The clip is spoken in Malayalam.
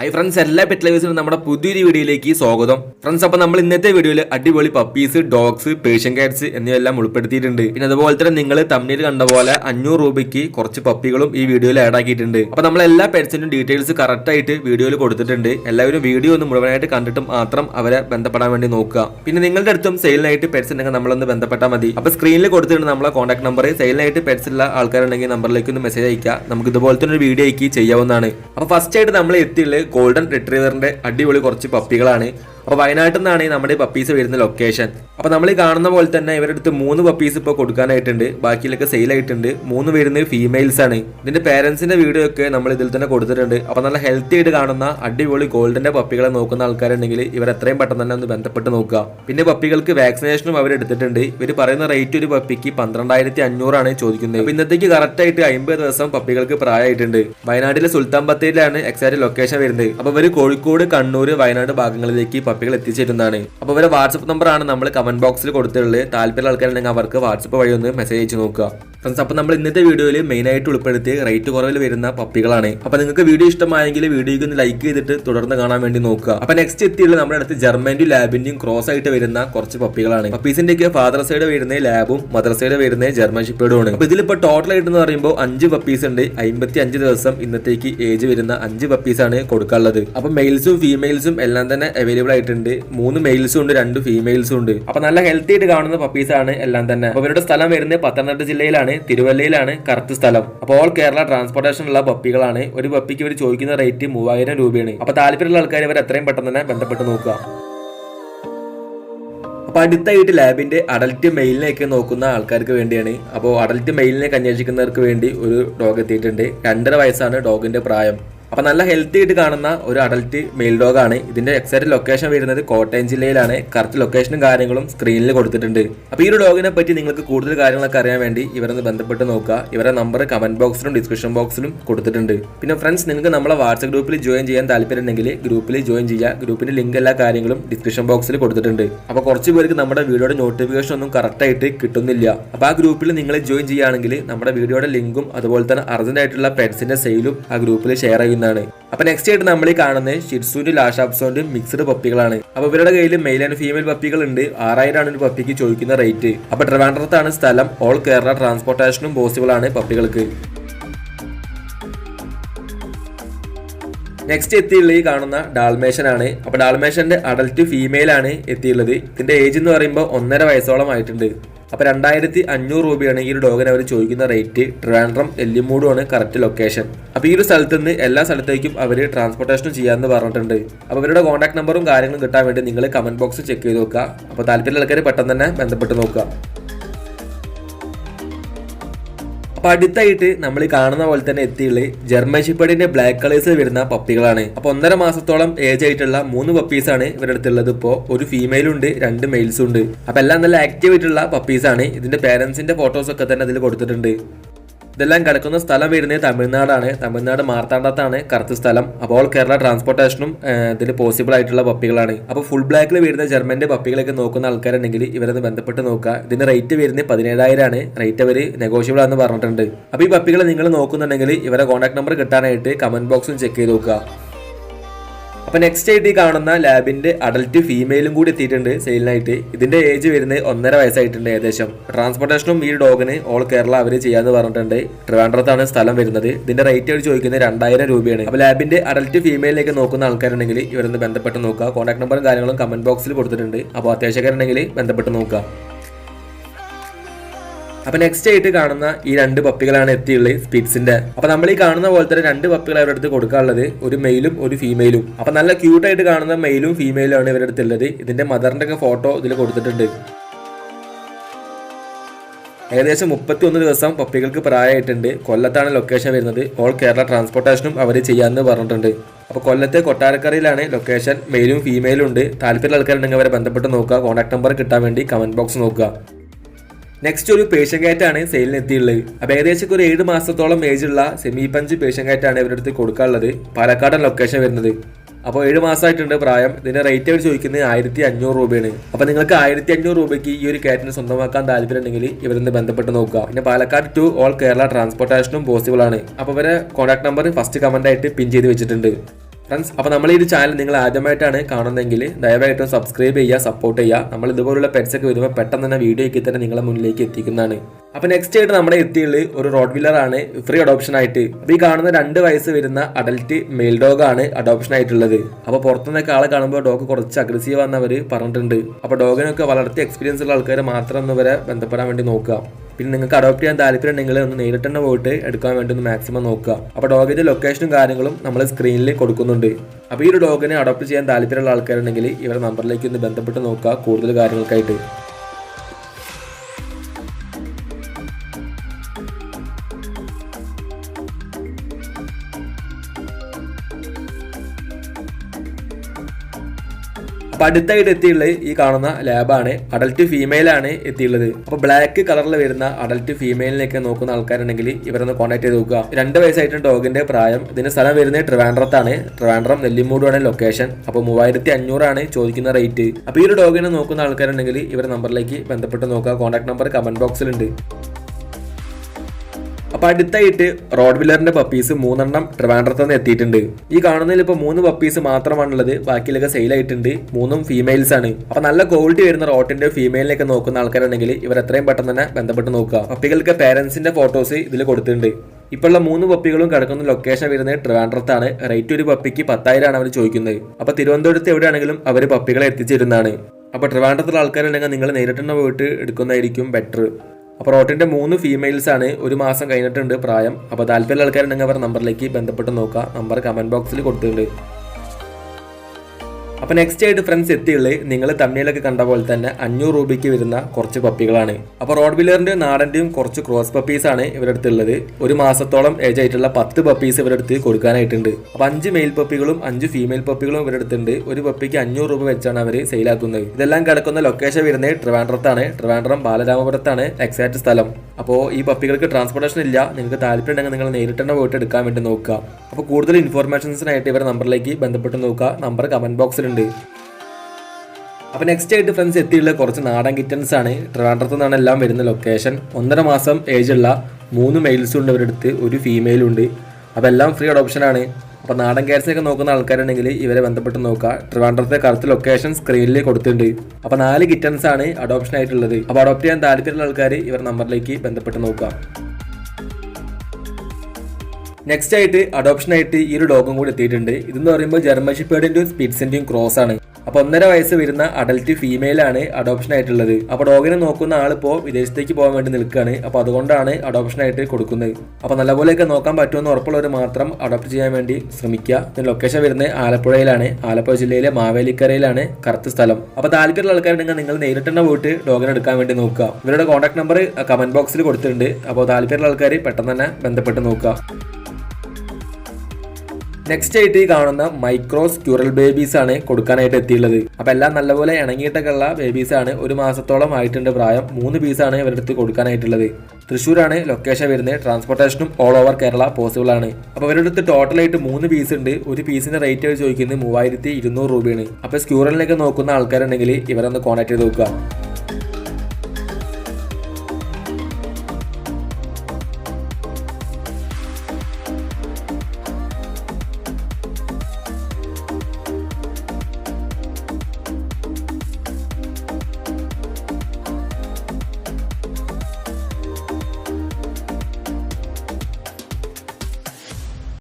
ഹൈ ഫ്രണ്ട്സ് എല്ലാ പെറ്റ് ലവേഴ്സിനും നമ്മുടെ പുതിയൊരു വീഡിയോയിലേക്ക് സ്വാഗതം. ഫ്രണ്ട്സ് അപ്പോൾ നമ്മൾ ഇന്നത്തെ വീഡിയോയിൽ അടിപൊളി പപ്പീസ് ഡോഗ്സ് പേഷ്യൻ കാറ്റ്സ് എന്നിവയെല്ലാം ഉൾപ്പെടുത്തിയിട്ടുണ്ട്. പിന്നെ അതുപോലെ തന്നെ നിങ്ങൾ തമ്മിൽ കണ്ട പോലെ അഞ്ഞൂറ് രൂപയ്ക്ക് കുറച്ച് പപ്പികളും ഈ വീഡിയോയിൽ ആഡ് ആക്കിയിട്ടുണ്ട്. അപ്പോൾ നമ്മൾ എല്ലാ പെറ്റ്സിനും ഡീറ്റെയിൽസ് കറക്റ്റ് ആയിട്ട് വീഡിയോയിൽ കൊടുത്തിട്ടുണ്ട്. എല്ലാവരും വീഡിയോ ഒന്ന് മുഴുവനായിട്ട് കണ്ടിട്ട് മാത്രം അവരെ ബന്ധപ്പെടാൻ വേണ്ടി നോക്കുക. പിന്നെ നിങ്ങളുടെ അടുത്തും സെയിലിനായിട്ട് പെറ്റ്സ് ഉണ്ടെങ്കിൽ നമ്മളൊന്ന് ബന്ധപ്പെട്ടാൽ മതി. അപ്പോൾ സ്ക്രീനിൽ കൊടുത്തിട്ടുണ്ട് നമ്മളെ കോൺടാക്ട് നമ്പർ സെയിലിനായിട്ട് പെറ്റ്സ് ഉള്ള ആൾക്കാരുണ്ടെങ്കിൽ നമ്പറിലേക്ക് ഒന്ന് മെസ്സേജ് അയക്കുക നമുക്ക് ഇതുപോലത്തെ ഒരു വീഡിയോ അയക്കി ചെയ്യാവുന്നതാണ്. അപ്പോൾ ഫസ്റ്റ് ആയിട്ട് നമ്മൾ എത്തിയുള്ളത് ഗോൾഡൻ റിട്രീവറിന്റെ അടിപൊളി കുറച്ച് പപ്പികളാണ് അപ്പോൾ വയനാട്ടിൽ നിന്നാണ് നമ്മുടെ പപ്പീസ് വരുന്ന ലൊക്കേഷൻ അപ്പോൾ നമ്മൾ കാണുന്ന പോലെ തന്നെ ഇവരുടെ അടുത്ത് മൂന്ന് പപ്പീസ് ഇപ്പോൾ കൊടുക്കാനായിട്ടുണ്ട്. ബാക്കിയിലൊക്കെ സെയിൽ ആയിട്ടുണ്ട്. മൂന്ന് വരുന്നത് ഫീമെയിൽസ് ആണ്. ഇതിന്റെ പേരൻസിന്റെ വീഡിയോ ഒക്കെ നമ്മൾ ഇതിൽ തന്നെ കൊടുത്തിട്ടുണ്ട്. അപ്പോൾ നല്ല ഹെൽത്തി ആയിട്ട് കാണുന്ന അടിപൊളി ഗോൾഡിന്റെ പപ്പികളെ നോക്കുന്ന ആൾക്കാരുണ്ടെങ്കിൽ ഇവർ എത്രയും പെട്ടെന്ന് തന്നെ ഒന്ന് ബന്ധപ്പെട്ട് നോക്കുക. പിന്നെ പപ്പികൾക്ക് വാക്സിനേഷനും അവർ എടുത്തിട്ടുണ്ട്. ഇവർ പറയുന്ന റേറ്റ് ഒരു പപ്പിക്ക് പന്ത്രണ്ടായിരത്തി അഞ്ഞൂറാണ് ചോദിക്കുന്നത്. അപ്പോൾ ഇന്നത്തേക്ക് കറക്റ്റ് ആയിട്ട് അമ്പത് ദിവസം പപ്പികൾക്ക് പ്രായമായിട്ടുണ്ട്. വയനാട്ടിലെ സുൽത്താൻ ബത്തേരിയിലാണ് എക്സാക്ട് ലൊക്കേഷൻ വരുന്നത്. അപ്പോൾ ഇവർ കോഴിക്കോട് കണ്ണൂർ വയനാട് ഭാഗങ്ങളിലേക്ക് പപ്പികൾ എത്തിച്ചേരുന്നതാണ്. അപ്പോൾ ഇവരെ വാട്സപ്പ് ആണ് നമ്മൾ കമന്റ് ബോക്സിൽ കൊടുത്തിട്ടുള്ളത്. താല്പര്യം ആൾക്കാരുണ്ടെങ്കിൽ അവർക്ക് വാട്സപ്പ് വഴി ഒന്ന് മെസ്സേജ് അയച്ചു നോക്കുക. ഫ്രണ്ട്സ് അപ്പോൾ നമ്മൾ ഇന്നത്തെ വീഡിയോയിൽ മെയിൻ ആയിട്ട് ഉൾപ്പെടുത്തി റേറ്റ് കുറവിൽ വരുന്ന പപ്പികളാണ്. അപ്പോൾ നിങ്ങൾക്ക് വീഡിയോ ഇഷ്ടമായെങ്കിൽ വീഡിയോയ്ക്ക് ഒന്ന് ലൈക്ക് ചെയ്തിട്ട് തുടർന്ന് കാണാൻ വേണ്ടി നോക്കുക. അപ്പോൾ നെക്സ്റ്റ് എത്തിയുള്ള നമ്മുടെ അടുത്ത് ജർമ്മന്റെയും ലാബിന്റെയും ക്രോസ് ആയിട്ട് വരുന്ന കുറച്ച് പപ്പികളാണ്. പപ്പീസിന്റെ ഒക്കെ ഫാദർ സൈഡ് വരുന്ന ലാബും മദർ സൈഡ് വരുന്ന ജർമ്മൻ ഷിപ്പേഡുമാണ് അപ്പൊ അപ്പോൾ ഇതിലിപ്പോൾ ടോട്ടൽ ആയിട്ട് എന്ന് പറയുമ്പോൾ അഞ്ച് പപ്പീസ് ഉണ്ട്. അമ്പത്തി അഞ്ച് ദിവസം ഇന്നത്തേക്ക് ഏജ് വരുന്ന അഞ്ച് പപ്പീസ് ആണ് കൊടുക്കാനുള്ളത്. അപ്പോൾ മെയിൽസും ഫീമെയിൽസും എല്ലാം തന്നെ അവൈലബിൾ ആയിട്ടുണ്ട്. മൂന്ന് മെയിൽസും ഉണ്ട് രണ്ട് ഫീമെയിൽസും ഉണ്ട്. അപ്പൊ നല്ല ഹെൽത്തി ആയിട്ട് കാണുന്ന പപ്പീസ് ആണ് എല്ലാം തന്നെ. അപ്പൊ ഇവരുടെ സ്ഥലം വരുന്നത് പത്തനംതിട്ട ജില്ലയിലാണ് തിരുവല്ലയിലാണ് കറക്റ്റ് സ്ഥലം. അപ്പോൾ ഓൾ കേരള ട്രാൻസ്പോർട്ടേഷൻ ഉള്ള പപ്പികളാണ് ഒരു പപ്പിക്ക് ഇവർ ചോദിക്കുന്ന റേറ്റ് മൂവായിരം രൂപയാണ്. അപ്പൊ താല്പര്യമുള്ള ആൾക്കാർ ഇവർ എത്രയും പെട്ടെന്ന് തന്നെ ബന്ധപ്പെട്ട് നോക്കുക. അപ്പോൾ അടുത്തായിട്ട് ലാബിന്റെ അഡൽറ്റ് മെയിലിനെയൊക്കെ നോക്കുന്ന ആൾക്കാർക്ക് വേണ്ടിയാണ്. അപ്പോൾ അഡൽറ്റ് മെയിലിനെ അന്വേഷിക്കുന്നവർക്ക് വേണ്ടി ഒരു ഡോഗ് എത്തിയിട്ടുണ്ട്. രണ്ടര വയസ്സാണ് ഡോഗിന്റെ പ്രായം. അപ്പോൾ നല്ല ഹെൽത്തി ആയിട്ട് കാണുന്ന ഒരു അഡൽറ്റ് മെയിൽ ഡോഗാണ് ഇതിന്റെ എക്സാക്ട് ലൊക്കേഷൻ വരുന്നത് കോട്ടയം ജില്ലയിലാണ്. കറക്റ്റ് ലൊക്കേഷനും കാര്യങ്ങളും സ്ക്രീനിൽ കൊടുത്തിട്ടുണ്ട്. അപ്പോൾ ഈ ഒരു ഡോഗിനെ പറ്റി നിങ്ങൾക്ക് കൂടുതൽ കാര്യങ്ങളൊക്കെ അറിയാൻ വേണ്ടി ഇവരൊന്ന് ബന്ധപ്പെട്ട് നോക്കുക. ഇവരുടെ നമ്പർ കമന്റ് ബോക്സിലും ഡിസ്ക്രിപ്ഷൻ ബോക്സിലും കൊടുത്തിട്ടുണ്ട്. പിന്നെ ഫ്രണ്ട്സ് നിങ്ങൾക്ക് നമ്മളെ വാട്സ്ആപ്പ് ഗ്രൂപ്പിൽ ജോയിൻ ചെയ്യാൻ താല്പര്യമുണ്ടെങ്കിൽ ഗ്രൂപ്പിൽ ജോയിൻ ചെയ്യുക. ഗ്രൂപ്പിന്റെ ലിങ്ക് എല്ലാ കാര്യങ്ങളും ഡിസ്ക്രിപ്ഷൻ ബോക്സിൽ കൊടുത്തിട്ടുണ്ട്. അപ്പോൾ കുറച്ച് പേർക്ക് നമ്മുടെ വീഡിയോയുടെ നോട്ടിഫിക്കേഷൻ ഒന്നും കറക്റ്റ് ആയിട്ട് കിട്ടുന്നില്ല. അപ്പോൾ ആ ഗ്രൂപ്പിൽ നിങ്ങൾ ജോയിൻ ചെയ്യുകയാണെങ്കിൽ നമ്മുടെ വീഡിയോയുടെ ലിങ്കും അതുപോലെ തന്നെ അർജന്റ് ആയിട്ടുള്ള സെയിലും ആ ഗ്രൂപ്പിൽ ഷെയർ ചെയ്യുന്നതാണ്. അപ്പൊ നെക്സ്റ്റ് ആയിട്ട് നമ്മൾ ഈ കാണുന്നത് ലാഷ് ലാഷാപ്സോന്റെ മിക്സ്ഡ് പപ്പികളാണ്. അപ്പൊ ഇവരുടെ കയ്യിൽ മെയിൽ ആൻഡ് ഫീമെയിൽ പപ്പികൾ ഉണ്ട് ആറായിരം ആണ് ഒരു പപ്പിക്ക് ചോദിക്കുന്ന റേറ്റ് അപ്പൊ ട്രിവാൻഡ്രത്താണ് സ്ഥലം. ഓൾ കേരള ട്രാൻസ്പോർട്ടേഷനും പോസിബിൾ ആണ് പപ്പികൾക്ക്. നെക്സ്റ്റ് എത്തിയുള്ള ഈ കാണുന്ന ഡാൽമേഷൻ ആണ്. അപ്പൊ ഡാൽമേഷന്റെ അഡൽറ്റ് ഫീമെയിൽ ആണ് എത്തിയുള്ളത്. ഇതിന്റെ ഏജ് എന്ന് പറയുമ്പോൾ ഒന്നര വയസ്സോളം ആയിട്ടുണ്ട്. അപ്പൊ രണ്ടായിരത്തി അഞ്ഞൂറ് രൂപയാണ് ഈ ഒരു ഡോഗിന് അവർ ചോദിക്കുന്ന റേറ്റ് ട്രിവാൻഡ്രം എല്ലിമൂടുമാണ് കറക്റ്റ് ലൊക്കേഷൻ അപ്പോൾ ഈ ഒരു സ്ഥലത്ത് നിന്ന് എല്ലാ സ്ഥലത്തേക്കും അവർ ട്രാൻസ്പോർട്ടേഷനും ചെയ്യാമെന്ന് പറഞ്ഞിട്ടുണ്ട്. അപ്പോൾ അവരുടെ കോൺടാക്ട് നമ്പറും കാര്യങ്ങളും കിട്ടാൻ വേണ്ടി നിങ്ങൾ കമന്റ് ബോക്സ് ചെക്ക് ചെയ്ത് നോക്കുക. അപ്പോൾ താല്പര്യമുള്ള ആൾക്കാർ പെട്ടെന്ന് തന്നെ ബന്ധപ്പെട്ട് നോക്കുക. അപ്പൊ അടുത്തായിട്ട് നമ്മൾ കാണുന്ന പോലെ തന്നെ എത്തിയുള്ള ജർമ്മൻ ഷിപ്പേഡിന്റെ ബ്ലാക്ക് കളേഴ്സ് വരുന്ന പപ്പികളാണ്. അപ്പൊ ഒന്നര മാസത്തോളം ഏജ് ആയിട്ടുള്ള മൂന്ന് പപ്പീസ് ആണ് ഇവരുടെ അടുത്തുള്ളത്. ഇപ്പോ ഒരു ഫീമെയിലും ഉണ്ട് രണ്ട് മെയിൽസും ഉണ്ട്. അപ്പൊ എല്ലാം നല്ല ആക്റ്റീവ് ആയിട്ടുള്ള പപ്പീസ് ആണ്. ഇതിന്റെ പേരൻസിന്റെ ഫോട്ടോസ് ഒക്കെ തന്നെ അതിൽ കൊടുത്തിട്ടുണ്ട്. ഇതെല്ലാം കിടക്കുന്ന സ്ഥലം വരുന്നത് തമിഴ്നാടാണ്. തമിഴ്നാട് മാർത്താണ്ഡത്താണ്. കറുത്ത സ്ഥലം. അപ്പോൾ കേരള ട്രാൻസ്പോർട്ടേഷനും ഇതിൽ പോസിബിൾ ആയിട്ടുള്ള പപ്പികളാണ്. അപ്പോൾ ഫുൾ ബ്ലാക്കിൽ വരുന്ന ജർമ്മന്റെ പപ്പികളൊക്കെ നോക്കുന്ന ആൾക്കാരുണ്ടെങ്കിൽ ഇവരൊന്ന് ബന്ധപ്പെട്ട് നോക്കുക. ഇതിന്റെ റേറ്റ് വരുന്നത് പതിനേഴായിരം ആണ്. റേറ്റ് അവർ നെഗോഷ്യബിൾ ആണെന്ന് പറഞ്ഞിട്ടുണ്ട്. അപ്പോൾ ഈ പപ്പികളെ നിങ്ങൾ നോക്കുന്നുണ്ടെങ്കിൽ ഇവരെ കോൺടാക്ട് നമ്പർ കിട്ടാനായിട്ട് കമന്റ് ബോക്സും ചെക്ക് ചെയ്ത് നോക്കുക. അപ്പൊ നെക്സ്റ്റ് ആയിട്ട് ഈ കാണുന്ന ലാബിന്റെ അഡൽറ്റ് ഫീമെയിലും കൂടി എത്തിയിട്ടുണ്ട് സെയിലിനായിട്ട് ഇതിന്റെ ഏജ് വരുന്നത് ഒന്നര വയസ്സായിട്ടുണ്ട് ഏകദേശം. ട്രാൻസ്പോർട്ടേഷനും ഈ ഡോഗിന് ഓൾ കേരള അവർ ചെയ്യാന്ന് പറഞ്ഞിട്ടുണ്ട്. ട്രിവാൻഡ്രത്താണ് സ്ഥലം വരുന്നത്. ഇതിന്റെ റേറ്റ് അവർ ചോദിക്കുന്നത് രണ്ടായിരം രൂപയാണ്. അപ്പൊ ലാബിന്റെ അഡൽറ്റ് ഫീമെയിലേക്ക് നോക്കുന്ന ആൾക്കാരുണ്ടെങ്കിൽ ഇവരൊന്ന് ബന്ധപ്പെട്ട് നോക്കുക. കോൺടാക്ട് നമ്പറും കാര്യങ്ങളും കമന്റ് ബോക്സിൽ കൊടുത്തിട്ടുണ്ട്. അപ്പോൾ അത്യാവശ്യക്കാരുണ്ടെങ്കിൽ ബന്ധപ്പെട്ട് നോക്കുക. അപ്പൊ നെക്സ്റ്റ് ആയിട്ട് കാണുന്ന ഈ രണ്ട് പപ്പികളാണ് എത്തിയുള്ളത് സ്പിറ്റ്സിന്റെ. അപ്പൊ നമ്മൾ ഈ കാണുന്ന പോലെ തന്നെ രണ്ട് പപ്പികൾ അവരുടെ അടുത്ത് കൊടുക്കാനുള്ളത്. ഒരു മെയിലും ഒരു ഫീമെയിലും അപ്പൊ നല്ല ക്യൂട്ട് ആയിട്ട് കാണുന്ന മെയിലും ഫീമെയിലും ആണ് ഇവരുടെ അടുത്തുള്ളത് ഇതിന്റെ മദറിന്റെ ഒക്കെ ഫോട്ടോ ഇതിൽ കൊടുത്തിട്ടുണ്ട്. ഏകദേശം മുപ്പത്തി ഒന്ന് ദിവസം പപ്പികൾക്ക് പ്രായമായിട്ടുണ്ട്. കൊല്ലത്താണ് ലൊക്കേഷൻ വരുന്നത്. ഓൾ കേരള ട്രാൻസ്പോർട്ടേഷനും അവർ ചെയ്യാമെന്ന് പറഞ്ഞിട്ടുണ്ട്. അപ്പോൾ കൊല്ലത്തെ കൊട്ടാരക്കരയിലാണ് ലൊക്കേഷൻ മെയിലും ഫീമെയിലും ഉണ്ട്. താല്പര്യമുള്ള ആൾക്കാരുണ്ടെങ്കിൽ അവരെ ബന്ധപ്പെട്ട് നോക്കുക. കോൺടാക്ട് നമ്പർ കിട്ടാൻ വേണ്ടി കമന്റ് ബോക്സ് നോക്കുക. നെക്സ്റ്റ് ഒരു പേഷ്യൻ കാറ്റാണ് സെയിലിന് എത്തിയുള്ളത് അപ്പൊ ഏകദേശം ഒരു ഏഴ് മാസത്തോളം ഉള്ള സെമി പഞ്ച് പേഷ്യൻ കാറ്റാണ് ഇവരുടെ അടുത്ത് കൊടുക്കാനുള്ളത്. പാലക്കാടൻ ലൊക്കേഷൻ വരുന്നത്. അപ്പോൾ ഏഴ് മാസമായിട്ടുണ്ട് പ്രായം. ഇതിന്റെ റേറ്റ് അവർ ചോദിക്കുന്നത് ആയിരത്തി അഞ്ഞൂറ് രൂപയാണ്. അപ്പൊ നിങ്ങൾക്ക് ആയിരത്തി അഞ്ഞൂറ് രൂപയ്ക്ക് ഈ ഒരു കാറ്റിന് സ്വന്തമാക്കാൻ താല്പര്യം ഉണ്ടെങ്കിൽ ഇവരൊന്ന് ബന്ധപ്പെട്ട് നോക്കുക. പിന്നെ പാലക്കാട് ടു ഓൾ കേരള ട്രാൻസ്പോർട്ടേഷനും പോസിബിൾ ആണ്. അപ്പോൾ ഇവരെ കോൺടാക്ട് നമ്പർ ഫസ്റ്റ് കമന്റ് ആയിട്ട് പിൻ ചെയ്ത് വെച്ചിട്ടുണ്ട്. ഫ്രണ്ട്സ് അപ്പോൾ നമ്മൾ ഈ ചാനൽ നിങ്ങൾ ആദ്യമായിട്ടാണ് കാണുന്നതെങ്കിൽ ദയവായിട്ടും സബ്സ്ക്രൈബ് ചെയ്യുക സപ്പോർട്ട് ചെയ്യുക. നമ്മൾ ഇതുപോലുള്ള പെറ്റ്സ് ഒക്കെ വരുമ്പോൾ പെട്ടെന്ന് തന്നെ വീഡിയോ ഒക്കെ തന്നെ നിങ്ങളെ മുന്നിലേക്ക് എത്തിക്കുന്നതാണ്. അപ്പോൾ നെക്സ്റ്റ് ആയിട്ട് നമ്മുടെ എത്തിയുള്ളത് ഒരു റോഡ് ആണ്. ഫ്രീ അഡോപ്ഷൻ ആയിട്ട്. അപ്പോൾ ഈ കാണുന്ന രണ്ട് വയസ്സ് വരുന്ന അഡൽറ്റ് മെയിൽ ഡോഗ് ആണ് അഡോപ്ഷൻ ആയിട്ടുള്ളത്. അപ്പോൾ പുറത്തുനിന്നൊക്കെ ആളെ കാണുമ്പോൾ ഡോഗ് കുറച്ച് അഗ്രസീവ് ആണെന്നവർ പറഞ്ഞിട്ടുണ്ട്. അപ്പോൾ ഡോഗിനൊക്കെ വളർത്തി എക്സ്പീരിയൻസ് ഉള്ള ആൾക്കാർ മാത്രം ഒന്ന് വരെ ബന്ധപ്പെടാൻ വേണ്ടി നോക്കുക. പിന്നെ നിങ്ങൾക്ക് അഡോപ്റ്റ് ചെയ്യാൻ താല്പര്യം ഉണ്ടെങ്കിൽ ഒന്ന് നേരിട്ട് തന്നെ പോയിട്ട് എടുക്കാൻ വേണ്ടി ഒന്ന് മാക്സിമം നോക്കുക. അപ്പോൾ ഡോഗിന്റെ ലൊക്കേഷനും കാര്യങ്ങളും നമ്മൾ സ്ക്രീനിൽ കൊടുക്കുന്നുണ്ട്. അപ്പോൾ ഈ ഒരു ഡോഗിനെ അഡോപ്റ്റ് ചെയ്യാൻ താല്പര്യമുള്ള ആൾക്കാരുണ്ടെങ്കിൽ ഇവരുടെ നമ്പറിലേക്ക് ഒന്ന് ബന്ധപ്പെട്ട് നോക്കുക കൂടുതൽ കാര്യങ്ങൾക്കായിട്ട്. അപ്പൊ അടുത്തായിട്ട് എത്തിയുള്ളത് ഈ കാണുന്ന ലാബാണ്. അഡൽട്ട് ഫീമെയിൽ ആണ് എത്തിയുള്ളത് അപ്പൊ ബ്ലാക്ക് കളറിൽ വരുന്ന അഡൽട്ട് ഫീമെയിലിനൊക്കെ നോക്കുന്ന ആൾക്കാരുണ്ടെങ്കിൽ ഇവരൊന്ന് കോൺടാക്ട് ചെയ്ത് നോക്കുക. രണ്ട് വയസ്സായിട്ട് ഡോഗിന്റെ പ്രായം ഇതിന്റെ സ്ഥലം വരുന്നത് ട്രിവാൻഡ്രത്താണ്. ട്രിവാൻഡ്രം നെല്ലിമൂടാണ് ലൊക്കേഷൻ അപ്പൊ മൂവായിരത്തി അഞ്ഞൂറാണ് ചോദിക്കുന്ന റേറ്റ് അപ്പൊ ഈ ഒരു ഡോഗിനെ നോക്കുന്ന ആൾക്കാരുണ്ടെങ്കിൽ ഇവരുടെ നമ്പറിലേക്ക് ബന്ധപ്പെട്ട് നോക്കുക. കോൺടാക്ട് നമ്പർ കമന്റ് ബോക്സിലുണ്ട് അപ്പൊ അടുത്തായിട്ട് റോഡ് വില്ലറിന്റെ പപ്പീസ് മൂന്നെണ്ണം ട്രിവാൻഡ്രത്ത് നിന്ന് എത്തിയിട്ടുണ്ട്. ഈ കാണുന്നതിൽ ഇപ്പൊ മൂന്ന് പപ്പീസ് മാത്രമാണുള്ളത്. ബാക്കിയിലൊക്കെ സെയിൽ ആയിട്ടുണ്ട്. മൂന്നും ഫീമെയിൽസ് ആണ്. അപ്പൊ നല്ല ക്വാളിറ്റി വരുന്ന റോട്ടിന്റെ ഫീമെയിലിനൊക്കെ നോക്കുന്ന ആൾക്കാരുണ്ടെങ്കിൽ ഇവർ എത്രയും പെട്ടെന്ന് തന്നെ ബന്ധപ്പെട്ട് നോക്കുക. പപ്പികൾക്ക് പേരൻസിന്റെ ഫോട്ടോസ് ഇതിൽ കൊടുത്തിട്ടുണ്ട്. ഇപ്പോഴുള്ള മൂന്ന് പപ്പികളും കിടക്കുന്ന ലൊക്കേഷൻ വരുന്നത് ട്രിവാൻഡ്രത്താണ്. റേറ്റ് ഒരു പപ്പിക്ക് പത്തായിരമാണ് അവർ ചോദിക്കുന്നത്. അപ്പൊ തിരുവനന്തപുരത്ത് എവിടെയാണെങ്കിലും അവർ പപ്പികളെ എത്തിച്ചിരുന്നതാണ്. അപ്പൊ ട്രിവാൻഡ്രത്തുള്ള ആൾക്കാരുണ്ടെങ്കിൽ നിങ്ങൾ നേരിട്ട് പോയിട്ട് എടുക്കുന്നതായിരിക്കും ബെറ്റർ അപ്പോൾ റോട്ടിന്റെ മൂന്ന് ഫീമെയിൽസ് ആണ് ഒരു മാസം കഴിഞ്ഞിട്ടുണ്ട് പ്രായം. അപ്പോൾ താല്പര്യമുള്ള ആൾക്കാരുണ്ടെങ്കിൽ അവർ നമ്പറിലേക്ക് ബന്ധപ്പെട്ട് നോക്കുക. നമ്പർ കമന്റ് ബോക്സിൽ കൊടുത്തിട്ടുണ്ട്. അപ്പോൾ നെക്സ്റ്റ് ആയിട്ട് ഫ്രണ്ട്സ് എത്തിയുള്ളത് നിങ്ങൾ തമ്മിലൊക്കെ കണ്ട പോലെ തന്നെ അഞ്ഞൂറ് രൂപയ്ക്ക് വരുന്ന കുറച്ച് പപ്പികളാണ്. അപ്പോൾ റോഡ് വീലറിന്റെ നാടന്റെയും കുറച്ച് ക്രോസ് പപ്പീസ് ആണ് ഇവരുടെ അടുത്തുള്ളത് ഒരു മാസത്തോളം ഏജ് ആയിട്ടുള്ള പത്ത് പപ്പീസ് ഇവരുടെ അടുത്ത് കൊടുക്കാനായിട്ടുണ്ട്. അപ്പോൾ അഞ്ച് മെയിൽ പപ്പികളും അഞ്ച് ഫീമെയിൽ പപ്പികളും ഇവരുടെ അടുത്തുണ്ട് ഒരു പപ്പിക്ക് അഞ്ഞൂറ് രൂപ വെച്ചാണ് അവർ സെയിലാക്കുന്നത് ഇതെല്ലാം കിടക്കുന്ന ലൊക്കേഷൻ വരുന്നത് ട്രിവാൻഡ്രത്താണ്. ട്രിവാൻഡ്രം ബാലരാമപുരത്താണ്. എക്സാക്ട് സ്ഥലം. അപ്പോൾ ഈ പപ്പികൾക്ക് ട്രാൻസ്പോർട്ടേഷൻ ഇല്ല നിങ്ങൾക്ക് താല്പര്യമുണ്ടെങ്കിൽ നിങ്ങൾ നേരിട്ട് തന്നെ പോയിട്ട് എടുക്കാൻ വേണ്ടി നോക്കുക. അപ്പോൾ കൂടുതൽ ഇൻഫോർമേഷൻസിനായിട്ട് ഇവരുടെ നമ്പറിലേക്ക് ബന്ധപ്പെട്ട് നോക്കുക. നമ്പർ കമന്റ് ബോക്സിലുണ്ട് അപ്പോൾ നെക്സ്റ്റ് ആയിട്ട് ഫ്രണ്ട്സ് എത്തിയുള്ള കുറച്ച് നാടൻ കിറ്റൻസ് ആണ്. ട്രിവാൻഡ്രത്ത് നിന്നാണ് എല്ലാം വരുന്ന ലൊക്കേഷൻ ഒന്നര മാസം ഏജുള്ള മൂന്ന് മെയിൽസും ഉണ്ട് ഇവരുടെ അടുത്ത് ഒരു ഫീമെയിലും ഉണ്ട്. അപ്പോൾ എല്ലാം ഫ്രീ അഡോപ്ഷൻ ആണ്. അപ്പോൾ നാടൻ കാറ്റ്സിനൊക്കെ നോക്കുന്ന ആൾക്കാരുണ്ടെങ്കിൽ ഇവരെ ബന്ധപ്പെട്ട് നോക്കുക ട്രിവാൻഡ്രത്തെ കറക്റ്റ് ലൊക്കേഷൻ സ്ക്രീനിൽ കൊടുത്തിട്ടുണ്ട്. അപ്പോൾ നാല് കിറ്റൻസ് ആണ് അഡോപ്ഷൻ ആയിട്ടുള്ളത്. അപ്പോൾ അഡോപ്റ്റ് ചെയ്യാൻ താല്പര്യമുള്ള ആൾക്കാർ ഇവർ നമ്പറിലേക്ക് ബന്ധപ്പെട്ട് നോക്കുക നെക്സ്റ്റ് ആയിട്ട് അഡോപ്ഷൻ ആയിട്ട് ഈ ഒരു ഡോഗും കൂടി എത്തിയിട്ടുണ്ട്. ഇതെന്ന് പറയുമ്പോൾ ജർമ്മൻ സ്പീഡ് സെന്റിങ് ക്രോസ് ആണ്. അപ്പൊ ഒന്നര വയസ്സ് വരുന്ന അഡൽറ്റ് ഫീമെയിൽ ആണ് അഡോപ്ഷൻ ആയിട്ടുള്ളത്. അപ്പൊ ഡോഗിനെ നോക്കുന്ന ആളിപ്പോ വിദേശത്തേക്ക് പോകാൻ വേണ്ടി നിൽക്കുകയാണ്. അപ്പൊ അതുകൊണ്ടാണ് അഡോപ്ഷൻ ആയിട്ട് കൊടുക്കുന്നത്. അപ്പൊ നല്ലപോലെയൊക്കെ നോക്കാൻ പറ്റുമെന്ന് ഉറപ്പുള്ളവർ മാത്രം അഡോപ്റ്റ് ചെയ്യാൻ വേണ്ടി ശ്രമിക്കുക. ലൊക്കേഷൻ വരുന്നത് ആലപ്പുഴയിലാണ്. ആലപ്പുഴ ജില്ലയിലെ മാവേലിക്കരയിലാണ്. കറക്റ്റ് സ്ഥലം. അപ്പൊ താല്പര്യമുള്ള ആൾക്കാരുണ്ടെങ്കിൽ നിങ്ങൾ നേരിട്ട് തന്നെ പോയിട്ട് ഡോഗിനെ എടുക്കാൻ വേണ്ടി നോക്കുക. ഇവരുടെ കോൺടാക്ട് നമ്പർ കമന്റ് ബോക്സിൽ കൊടുത്തിട്ടുണ്ട്. അപ്പോൾ താല്പര്യമുള്ള ആൾക്കാർ പെട്ടെന്ന് തന്നെ ബന്ധപ്പെട്ട് നോക്കുക. നെക്സ്റ്റ് ആയിട്ട് ഈ കാണുന്ന മൈക്രോ സ്ക്യൂറൽ ബേബീസ് ആണ് കൊടുക്കാനായിട്ട് എത്തിയുള്ളത് അപ്പൊ എല്ലാം നല്ലപോലെ ഇണങ്ങിയിട്ടൊക്കെ ഉള്ള ബേബീസ് ആണ് ഒരു മാസത്തോളം ആയിട്ടുണ്ട് പ്രായം. മൂന്ന് പീസാണ് ഇവരുടെ അടുത്ത് കൊടുക്കാനായിട്ടുള്ളത്. തൃശ്ശൂരാണ് ലൊക്കേഷൻ വരുന്നത്. ട്രാൻസ്പോർട്ടേഷനും ഓൾ ഓവർ കേരള പോസിബിൾ ആണ്. അപ്പൊ ഇവരുടെ അടുത്ത് ടോട്ടലായിട്ട് മൂന്ന് പീസ് ഉണ്ട്. ഒരു പീസിന്റെ റേറ്റ് അവർ ചോദിക്കുന്നത് മൂവായിരത്തി ഇരുന്നൂറ് രൂപയാണ്. അപ്പൊ സ്ക്യൂറലിനൊക്കെ നോക്കുന്ന ആൾക്കാരുണ്ടെങ്കിൽ ഇവരൊന്ന് കോൺടാക്ട് ചെയ്ത് നോക്കുക.